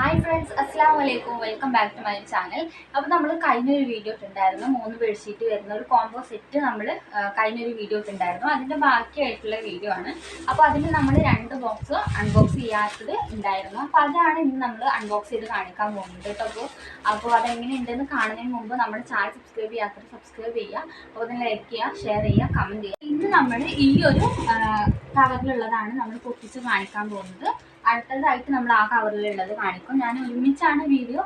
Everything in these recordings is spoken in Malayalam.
ഹായ് ഫ്രണ്ട്സ് അസ്സാം വലൈക്കും welcome back to my channel അപ്പോൾ നമ്മൾ കഴിഞ്ഞൊരു വീഡിയോ ഇട്ടുണ്ടായിരുന്നു. മൂന്ന് ബെഡ്ഷീറ്റ് വരുന്ന ഒരു കോംബോ സെറ്റ് നമ്മൾ കഴിഞ്ഞൊരു വീഡിയോ ഇട്ടുണ്ടായിരുന്നു. അതിന്റെ ബാക്കിയായിട്ടുള്ള വീഡിയോ ആണ്. അപ്പോൾ അതിന് നമ്മൾ രണ്ട് ബോക്സ് അൺബോക്സ് ചെയ്യാത്തത് ഉണ്ടായിരുന്നു. അപ്പോൾ അതാണ് ഇന്ന് നമ്മൾ അൺബോക്സ് ചെയ്ത് കാണിക്കാൻ പോകുന്നത് കേട്ടോ. അപ്പോൾ അപ്പോൾ അതെങ്ങനെയുണ്ടെന്ന് കാണുന്നതിന് മുമ്പ് നമ്മുടെ ചാനൽ സബ്സ്ക്രൈബ് ചെയ്യാത്തത് സബ്സ്ക്രൈബ് ചെയ്യുക. അപ്പോൾ അതിന് ലൈക്ക് ചെയ്യുക ഷെയർ ചെയ്യുക കമന്റ് ചെയ്യുക. ഇന്ന് നമ്മൾ ഈ ഒരു കവറിലുള്ളതാണ് നമ്മൾ പൊട്ടിച്ച് കാണിക്കാൻ പോകുന്നത്. അടുത്തതായിട്ട് നമ്മൾ ആ കവറിലുള്ളത് കാണിക്കും. ഞാൻ ഒരുമിച്ചാണ് വീഡിയോ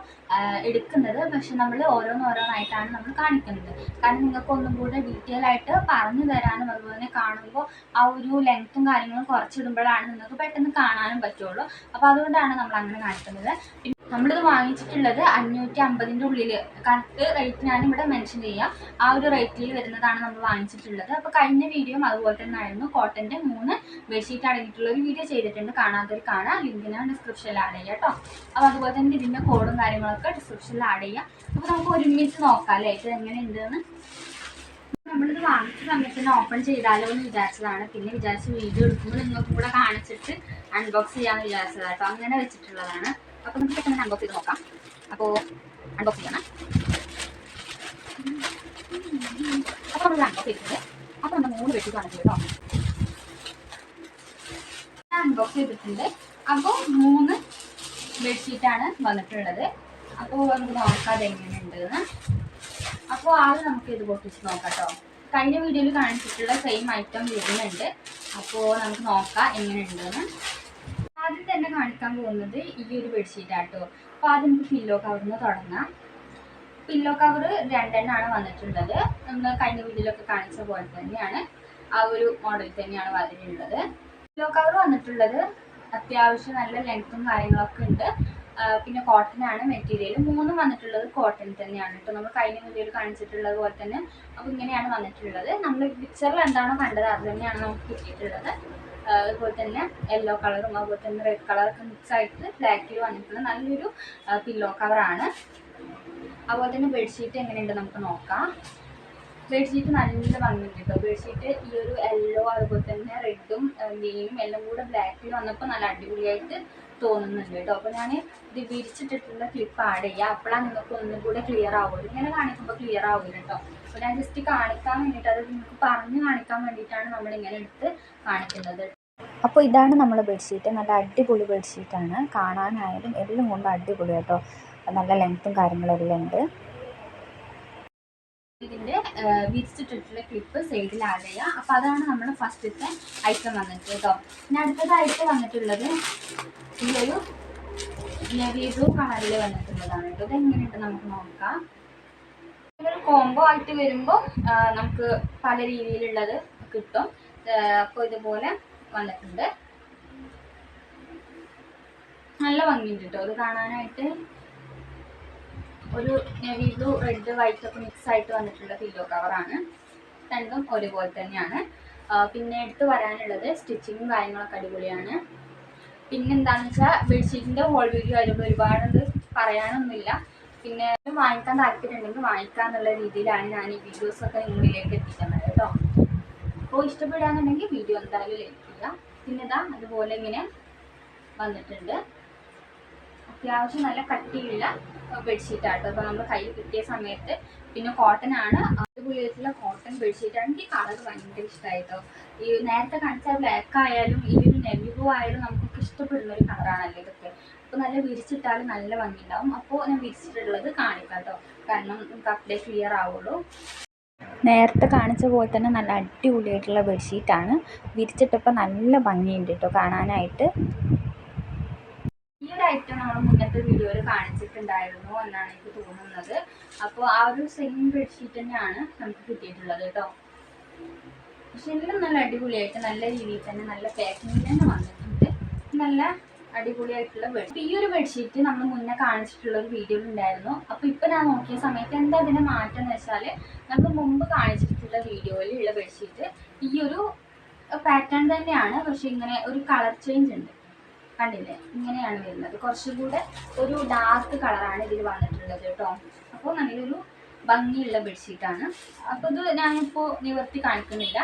എടുക്കുന്നത്. പക്ഷെ നമ്മൾ ഓരോന്നോരോന്നായിട്ടാണ് നമ്മൾ കാണിക്കുന്നത്. കാരണം നിങ്ങൾക്ക് ഒന്നും കൂടെ ഡീറ്റെയിൽ ആയിട്ട് പറഞ്ഞു തരാനും അതുപോലെ തന്നെ കാണുമ്പോൾ ആ ഒരു ലെങ്ത്തും കാര്യങ്ങളും കുറച്ചിടുമ്പോഴാണ് നിങ്ങൾക്ക് പെട്ടെന്ന് കാണാനും പറ്റുള്ളൂ. അപ്പോൾ അതുകൊണ്ടാണ് നമ്മൾ അങ്ങനെ കാണിക്കുന്നത്. നമ്മളിത് വാങ്ങിച്ചിട്ടുള്ളത് അഞ്ഞൂറ്റി അമ്പതിന്റെ ഉള്ളിൽ കറക്റ്റ് റേറ്റ് ഞാൻ ഇവിടെ മെൻഷൻ ചെയ്യാം. ആ ഒരു റേറ്റിൽ വരുന്നതാണ് നമ്മൾ വാങ്ങിച്ചിട്ടുള്ളത്. അപ്പോൾ കഴിഞ്ഞ വീഡിയോയും അതുപോലെ തന്നെ ആയിരുന്നു കോട്ടന്റെ മൂന്ന് ബെഡ്ഷീറ്റ് അടങ്ങിയിട്ടുള്ള ഒരു വീഡിയോ ചെയ്തിട്ടുണ്ട്. കാണാത്തവർ കാണാം. ലിങ്ക് ഞാൻ ഡിസ്ക്രിപ്ഷനിൽ ആഡ് ചെയ്യാം കേട്ടോ അപ്പോൾ അതുപോലെ തന്നെ ഇതിന്റെ കോഡും കാര്യങ്ങളൊക്കെ ഡിസ്ക്രിപ്ഷനിൽ ആഡ് ചെയ്യാം. അപ്പോൾ നമുക്ക് ഒരുമിച്ച് നോക്കാം അല്ലേ? ഇത് എങ്ങനെയുണ്ടെന്ന്. നമ്മളിത് വാങ്ങിച്ച സമയത്ത് തന്നെ ഓപ്പൺ ചെയ്താലോ എന്ന് വിചാരിച്ചതാണ്. പിന്നെ വിചാരിച്ച് വീഡിയോ എടുക്കുമ്പോൾ നിങ്ങൾക്കും കൂടെ കാണിച്ചിട്ട് അൺബോക്സ് ചെയ്യാമെന്ന് വിചാരിച്ചതാണ് കേട്ടോ അങ്ങനെ വെച്ചിട്ടുള്ളതാണ്. അപ്പോൾ നമുക്ക് പെട്ടെന്ന് അൺബോക്സ് ചെയ്ത് നോക്കാം. അപ്പോൾ അൺബോക്സ് ചെയ്യണം. അപ്പോൾ നമ്മൾ അൺബോക്സ് ചെയ്തിട്ടുണ്ട്. അപ്പോൾ നമ്മൾ മൂന്ന് വെട്ടി കാണിച്ചു അൺബോക്സ് ചെയ്തിട്ടുണ്ട്. അപ്പോൾ മൂന്ന് ബെഡ്ഷീറ്റാണ് വന്നിട്ടുള്ളത്. അപ്പോൾ നമുക്ക് നോക്കാം അതെങ്ങനെയുണ്ടെന്ന് അപ്പോൾ ആദ്യം നമുക്ക് ഇത് പൊട്ടിച്ച് നോക്കാം കഴിഞ്ഞ വീഡിയോയിൽ കാണിച്ചിട്ടുള്ള സെയിം ഐറ്റം വരുന്നുണ്ട്. അപ്പോൾ നമുക്ക് നോക്കാം എങ്ങനെയുണ്ടെന്ന്. തന്നെ കാണിക്കാൻ പോകുന്നത് ഈ ഒരു ബെഡ്ഷീറ്റ് ആട്ടോ അപ്പോൾ ആദ്യം നമുക്ക് പില്ലോ കവറിന്ന് തുടങ്ങാം. പില്ലോ കവർ രണ്ടെണ്ണമാണ് വന്നിട്ടുള്ളത്. നമ്മൾ കഴിഞ്ഞ വീട്ടിലൊക്കെ കാണിച്ച പോലെ തന്നെയാണ് ആ ഒരു മോഡൽ തന്നെയാണ് വന്നിട്ടുള്ളത്. പില്ലോ കവർ വന്നിട്ടുള്ളത് അത്യാവശ്യം നല്ല ലെങ്ത്തും കാര്യങ്ങളൊക്കെ ഉണ്ട്. പിന്നെ കോട്ടൺ ആണ് മെറ്റീരിയൽ മൂന്നും വന്നിട്ടുള്ളത് കോട്ടൺ തന്നെയാണ് കേട്ടോ നമ്മൾ കഴിഞ്ഞ വീഡിയോയിൽ കാണിച്ചിട്ടുള്ളത് പോലെ തന്നെ. അപ്പോൾ ഇങ്ങനെയാണ് വന്നിട്ടുള്ളത്. നമ്മൾ പിക്ചറിൽ എന്താണോ കണ്ടത് അത് തന്നെയാണ് നമുക്ക് കിട്ടിയിട്ടുള്ളത്. അതുപോലെ തന്നെ യെല്ലോ കളറും അതുപോലെ തന്നെ റെഡ് കളറൊക്കെ മിക്സ് ആയിട്ട് ബ്ലാക്കിൽ വന്നിട്ടുള്ള നല്ലൊരു പില്ലോ കവറാണ് അതുപോലെ തന്നെ ബെഡ്ഷീറ്റ് എങ്ങനെയുണ്ട് നമുക്ക് നോക്കാം. ബെഡ്ഷീറ്റ് നല്ല ഭംഗിയുണ്ട് കേട്ടോ ബെഡ്ഷീറ്റ് ഈ ഒരു യെല്ലോ അതുപോലെ തന്നെ റെഡും ഗ്രീനും എല്ലാം കൂടെ ബ്ലാക്കിൽ വന്നപ്പോൾ നല്ല അടിപൊളിയായിട്ട് തോന്നുന്നുണ്ട് കേട്ടോ അപ്പോൾ ഞാൻ ഇത് വിരിച്ചിട്ടിട്ടുള്ള ക്ലിപ്പ് ആഡ് ചെയ്യാം. അപ്പോഴാണ് നിങ്ങൾക്ക് ഒന്നും കൂടെ ക്ലിയർ ആവുള്ളൂ. ഇങ്ങനെ കാണിക്കുമ്പോൾ ക്ലിയർ ആവില്ല കേട്ടോ അപ്പോൾ ഞാൻ ജസ്റ്റ് കാണിക്കാൻ വേണ്ടിയിട്ട് അത് നിങ്ങൾക്ക് പറഞ്ഞ് കാണിക്കാൻ വേണ്ടിയിട്ടാണ് നമ്മൾ ഇങ്ങനെ എടുത്ത് കാണിക്കുന്നത് അപ്പോൾ ഇതാണ് നമ്മൾ ബെഡ്ഷീറ്റ് നല്ല അടിപൊളി ബെഡ്ഷീറ്റാണ് കാണാനായാലും എല്ലാം കൊണ്ട് അടിപൊളി കേട്ടോ. നല്ല ലെങ്ത്തും കാര്യങ്ങളെല്ലാം ഉണ്ട്. ഇതിന്റെ വിരിച്ചിട്ടിട്ടുള്ള ക്ലിപ്പ് സൈഡിൽ ആഡ് ചെയ്യുക അപ്പൊ അതാണ് നമ്മൾ ഫസ്റ്റത്തെ ഐറ്റം വന്നിട്ട് കേട്ടോ. പിന്നെ അടുത്തതായിട്ട് വന്നിട്ടുള്ളത് ഈ ഒരു നെവി ബ്ലൂ കളറിൽ വന്നിട്ടുള്ളതാണ് കേട്ടോ. ഇത് എങ്ങനെയുണ്ട് നമുക്ക് നോക്കാം. ഇതൊരു കോംബോ ആയിട്ട് വരുമ്പോൾ നമുക്ക് പല രീതിയിലുള്ളത് കിട്ടും. അപ്പോൾ ഇതുപോലെ വന്നിട്ടുണ്ട്. നല്ല ഭംഗിയുണ്ട് കേട്ടോ അത് കാണാനായിട്ട് ഒരു നെവി ബ്ലൂ റെഡ് വൈറ്റ് ഒക്കെ മിക്സ് ആയിട്ട് വന്നിട്ടുള്ള പില്ലോ കവറാണ് രണ്ടും ഒരുപോലെ തന്നെയാണ്. പിന്നെ എടുത്ത് വരാനുള്ളത് സ്റ്റിച്ചിങ്ങും കാര്യങ്ങളൊക്കെ അടിപൊളിയാണ്. പിന്നെ എന്താണെന്ന് വെച്ചാൽ ബെഡ്ഷീറ്റിന്റെ ഹോൾ വീഡിയോ ആയതുകൊണ്ട് ഒരുപാടൊന്നും പറയാനൊന്നുമില്ല. പിന്നെ വാങ്ങിക്കാൻ താല്പര്യമുണ്ടെങ്കിൽ വാങ്ങിക്കാം എന്നുള്ള രീതിയിലാണ് ഞാൻ ഈ വീഡിയോസൊക്കെ നിങ്ങളിലേക്ക് എത്തിക്കുന്നത് കേട്ടോ അപ്പോൾ ഇഷ്ടപ്പെടുകയാണെന്നുണ്ടെങ്കിൽ വീഡിയോ എന്തായാലും ലൈക്ക് ചെയ്യുക പിന്നെ ഇതാ അതുപോലെ ഇങ്ങനെ വന്നിട്ടുണ്ട്. അത്യാവശ്യം നല്ല കട്ടിയുള്ള ബെഡ്ഷീറ്റ് ആട്ടോ. അപ്പോൾ നമ്മൾ കയ്യിൽ കിട്ടിയ സമയത്ത് പിന്നെ കോട്ടൺ ആണ്. അടിപൊളിയായിട്ടുള്ള കോട്ടൺ ബെഡ്ഷീറ്റ് ആണ് എനിക്ക് കളർ ഭയങ്കര ഇഷ്ടമായിട്ടോ ഈ നേരത്തെ കാണിച്ച ബ്ലാക്ക് ആയാലും ഈ ഒരു നെവി ബ്ലൂ ആയാലും നമുക്ക് ഇഷ്ടപ്പെടുന്ന ഒരു കളറാണല്ലോ ഇതൊക്കെ. അപ്പോൾ നല്ല വിരിച്ചിട്ടാൽ നല്ല ഭംഗി ഉണ്ടാവും അപ്പോൾ ഞാൻ വിരിച്ചിട്ടുള്ളത് കാണിക്കാം കേട്ടോ കാരണം അപ്ഡേറ്റ് ക്ലിയർ ആവുള്ളൂ. നേരത്തെ കാണിച്ച പോലെ തന്നെ നല്ല അടിപൊളിയായിട്ടുള്ള ബെഡ്ഷീറ്റാണ്. വിരിച്ചിട്ടപ്പോൾ നല്ല ഭംഗിയുണ്ട് കേട്ടോ കാണാനായിട്ട്. ഈ ഒരു ഐറ്റം നമ്മൾ മുന്നത്തെ വീഡിയോയിൽ കാണിച്ചിട്ടുണ്ടായിരുന്നു എന്നാണ് എനിക്ക് തോന്നുന്നത്. അപ്പോൾ ആ ഒരു സെയിം ബെഡ്ഷീറ്റ് തന്നെയാണ് നമുക്ക് കിട്ടിയിട്ടുള്ളത് കേട്ടോ പക്ഷെ എല്ലാം നല്ല അടിപൊളിയായിട്ട് നല്ല രീതിയിൽ തന്നെ നല്ല പാക്കിങ്ങിൽ തന്നെ വന്നിട്ടുണ്ട്. നല്ല അടിപൊളിയായിട്ടുള്ള ബെഡ് ഈ ഒരു ബെഡ്ഷീറ്റ് നമ്മൾ മുന്നേ കാണിച്ചിട്ടുള്ള ഒരു വീഡിയോ ഉണ്ടായിരുന്നു. അപ്പോൾ ഇപ്പോൾ ഞാൻ നോക്കിയ സമയത്ത് എന്താ അതിന്റെ മാറ്റം എന്ന് വെച്ചാൽ നമ്മൾ മുമ്പ് കാണിച്ചിട്ടുള്ള വീഡിയോയിൽ ഉള്ള ബെഡ്ഷീറ്റ് ഈ ഒരു പാറ്റേൺ തന്നെയാണ്. പക്ഷെ ഇങ്ങനെ ഒരു കളർ ചേഞ്ച് ഉണ്ട്. കണ്ടില്ലേ? ഇങ്ങനെയാണ് വരുന്നത്. കുറച്ചുകൂടെ ഒരു ഡാർക്ക് കളറാണ് ഇതിൽ വന്നിട്ടുള്ളത് കേട്ടോ അപ്പോൾ നല്ലൊരു ഭംഗിയുള്ള ബെഡ്ഷീറ്റാണ് അപ്പോൾ ഇത് ഞാനിപ്പോൾ നിവർത്തി കാണിക്കുന്നില്ല.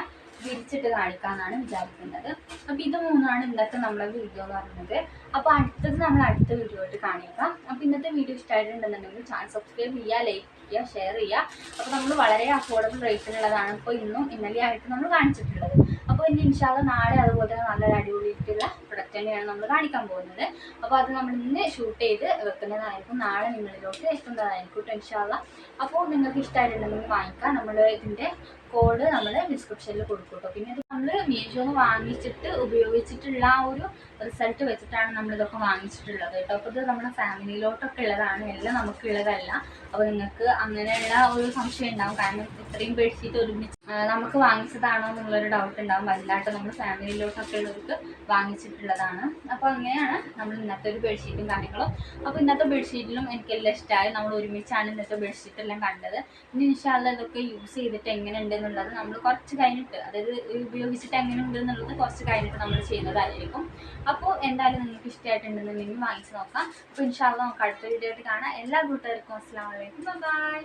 വിരിച്ചിട്ട് കാണിക്കാമെന്നാണ് വിചാരിക്കുന്നത്. അപ്പോൾ ഇത് മൂന്നാണ് ഇന്നത്തെ നമ്മളെ വീഡിയോ എന്ന് പറയുന്നത്. അപ്പോൾ അടുത്തത് നമ്മൾ അടുത്ത വീഡിയോ ആയിട്ട് കാണിക്കാം. അപ്പോൾ ഇന്നത്തെ വീഡിയോ ഇഷ്ടമായിട്ടുണ്ടെന്നുണ്ടെങ്കിൽ ചാനൽ സബ്സ്ക്രൈബ് ചെയ്യുക ലൈക്ക് ചെയ്യുക ഷെയർ ചെയ്യുക. അപ്പോൾ നമ്മൾ വളരെ അഫോർഡബിൾ റേറ്റിനുള്ളതാണ് ഇപ്പോൾ ഇന്നും ഇന്നലെ ആയിട്ട് നമ്മൾ കാണിച്ചിട്ടുള്ളത്. അപ്പോൾ ഇനി ഇൻഷാല്ല നാളെ അതുപോലെ നല്ലൊരു അടിപൊളിയായിട്ടുള്ള പ്രൊഡക്റ്റ് തന്നെയാണ് നമ്മൾ കാണിക്കാൻ പോകുന്നത്. അപ്പോൾ അത് നമ്മൾ ഇന്ന് ഷൂട്ട് ചെയ്ത് വെക്കുന്നതായിരിക്കും. നാളെ നിങ്ങളിലോട്ട് എത്തുന്നതായിരിക്കും ഇൻഷാല്ല അപ്പോൾ നിങ്ങൾക്ക് ഇഷ്ടമായിട്ടുണ്ടെങ്കിൽ വാങ്ങിക്കാം. നമ്മൾ ഇതിന്റെ കോഡ് നമ്മൾ ഡിസ്ക്രിപ്ഷനിൽ കൊടുക്കും കേട്ടോ പിന്നെ ഇത് നമ്മൾ മീഷോന്ന് വാങ്ങിച്ചിട്ട് ഉപയോഗിച്ചിട്ടുള്ള ആ ഒരു റിസൾട്ട് വെച്ചിട്ടാണ് നമ്മൾ ഇതൊക്കെ വാങ്ങിച്ചിട്ടുള്ളത് കേട്ടോ അപ്പോൾ ഇത് നമ്മുടെ ഫാമിലിയിലോട്ടൊക്കെ ഉള്ളതാണ്. എല്ലാം നമുക്കുള്ളതല്ല. അപ്പോൾ നിങ്ങൾക്ക് അങ്ങനെയുള്ള ഒരു സംശയം ഉണ്ടാവും. കാരണം ഇത്രയും ബെഡ്ഷീറ്റ് ഒരുമിച്ച് നമുക്ക് വാങ്ങിച്ചതാണോ എന്നുള്ളൊരു ഡൗട്ട് ഉണ്ടാവും. വലുതായിട്ട് നമ്മൾ ഫാമിലിയിലോട്ടൊക്കെ ഉള്ളവർക്ക് വാങ്ങിച്ചിട്ടുള്ളതാണ്. അപ്പോൾ അങ്ങനെയാണ് നമ്മൾ ഇന്നത്തെ ഒരു ബെഡ്ഷീറ്റും കാര്യങ്ങളും. അപ്പോൾ ഇന്നത്തെ ബെഡ്ഷീറ്റിലും എനിക്ക് എല്ലാം ഇഷ്ടമായി നമ്മൾ ഒരുമിച്ചാണ് ഇന്നത്തെ ബെഡ്ഷീറ്റ് എല്ലാം കണ്ടത്. ഇനി ഇൻഷാല്ല ഇതൊക്കെ യൂസ് ചെയ്തിട്ട് എങ്ങനെയുണ്ട് എന്നുള്ളത് നമ്മൾ കുറച്ച് കഴിഞ്ഞിട്ട് അതായത് ഉപയോഗിച്ചിട്ട് എങ്ങനെ ഉണ്ട് എന്നുള്ളത് കുറച്ച് കഴിഞ്ഞിട്ട് നമ്മൾ ചെയ്യുന്നതായിരിക്കും. അപ്പോൾ എന്തായാലും നിങ്ങൾക്ക് ഇഷ്ടമായിട്ടുണ്ടെന്നുണ്ടെങ്കിൽ വാങ്ങിച്ച് നോക്കാം. അപ്പോൾ ഇൻഷാല്ല നമുക്ക് അടുത്ത വീഡിയോ ആയിട്ട് കാണാം. എല്ലാ കൂട്ടുകാർക്കും അസ്സാം വലൈക്കും ബൈ